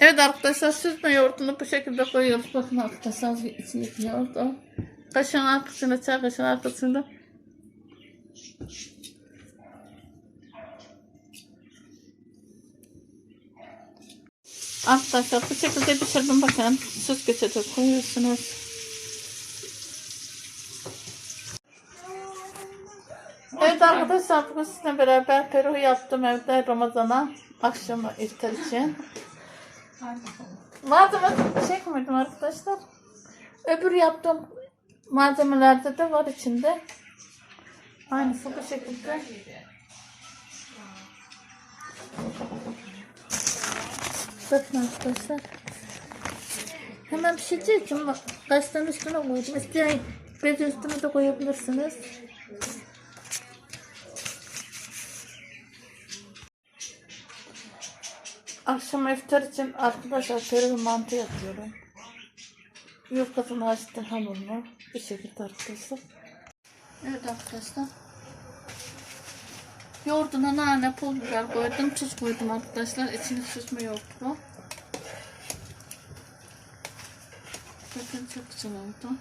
Evet arkadaşlar süzme yoğurdunu bu şekilde koyuyoruz. Bakın arkadaşlar içindeki yoğurt o. Kaşığın arkasında, çay kaşığın arkasında. Arkadaşlar bu şekilde pişirdim bakın. Süzgece de koyuyorsunuz. Evet arkadaşlar bugün sizinle beraber peruh yaptım evde Ramazan'a. Akşama iftar için. Malzeme çekmedim arkadaşlar. Öbür yaptığım malzemelerde de var içinde. Aynısı bu şekilde. Bakın arkadaşlar. Hemen pişeceği için kaşların üstüne koydum. İsteyen bez üstüne de koyabilirsiniz. Akşam iftar için arkadaşlar peruğu mantı yapıyorum. Yufkasını açtım hamurunu. Bu şekilde arkadaşlar. Evet arkadaşlar. Yoğurduna nane, pul biber koydum. Tuz koydum arkadaşlar. İçine süzme yoğurt bu. Bakın çok güzel oldu.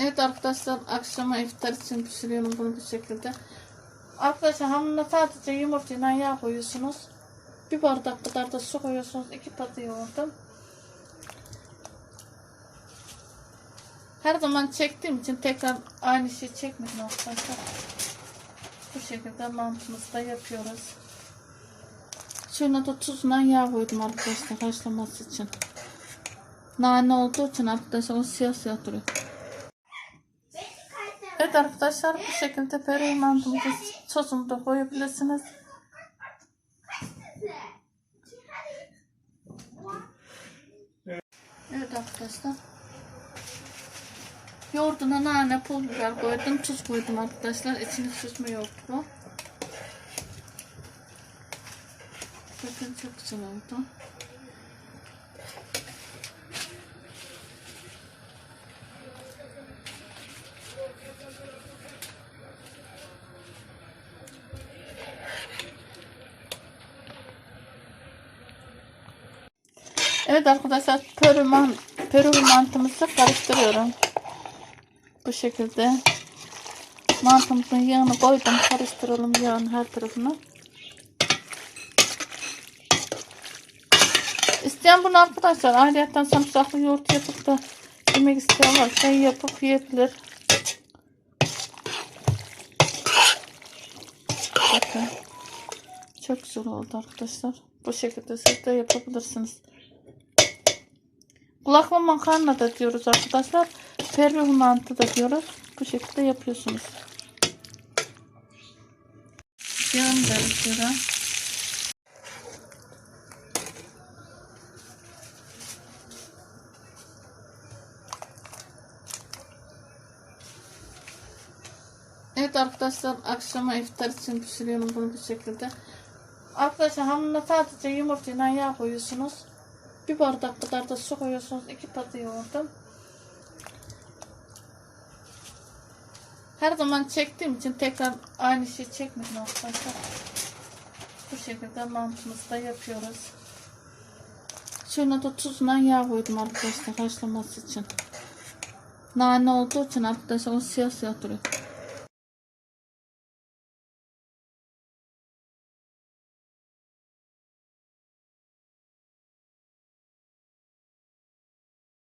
Evet arkadaşlar akşama iftar için pişiriyorum bunu bu şekilde. Arkadaşlar hamuruna sadece yumurtayla yağ koyuyorsunuz. Bir bardak kadar da su koyuyorsunuz. iki patı yoğurdum. Her zaman çektiğim için tekrar aynı şeyi çekmedim arkadaşlar. Bu şekilde mantımızı da yapıyoruz. Şuna da tuzla yağ koydum arkadaşlar haşlaması için. Nane olduğu için arkadaşlar o siyah siyah duruyor. Evet arkadaşlar bu şekilde peruğu mantımızı sosunu da koyabilirsiniz. Evet arkadaşlar. Yoğurduna nane, pul biber koydum, tuz koydum arkadaşlar. İçine süzme yoğurt bu. Bakın çok güzel oldu. Evet arkadaşlar peruman, peru mantımızı karıştırıyorum. Bu şekilde. Mantımızın yağını koydum. Karıştıralım yağın her tarafını. İsteyen bunu arkadaşlar ayrıyetten sarımsaklı yoğurt yapıp da yemek isteyen varsa yapıp yiyebilir. Çok güzel oldu arkadaşlar. Bu şekilde siz de yapabilirsiniz. Kulaklı makarna da diyoruz arkadaşlar. Pervih mantı da diyoruz. Bu şekilde yapıyorsunuz. Yağını da ekliyorum. Evet arkadaşlar akşama iftar için pişiriyorum bunu bu şekilde. Arkadaşlar hamuruna sadece yumurtayla yağ koyuyorsunuz. Bir bardak kadar da su koyuyorsunuz. iki patı yoğurdum. Her zaman çektiğim için tekrar aynı şeyi çekmedim arkadaşlar. Bu şekilde mantımızı da yapıyoruz. Şuna da tuzla yağ koydum arkadaşlar haşlaması için. Nane olduğu için arkadaşlar o siyah siyah duruyor.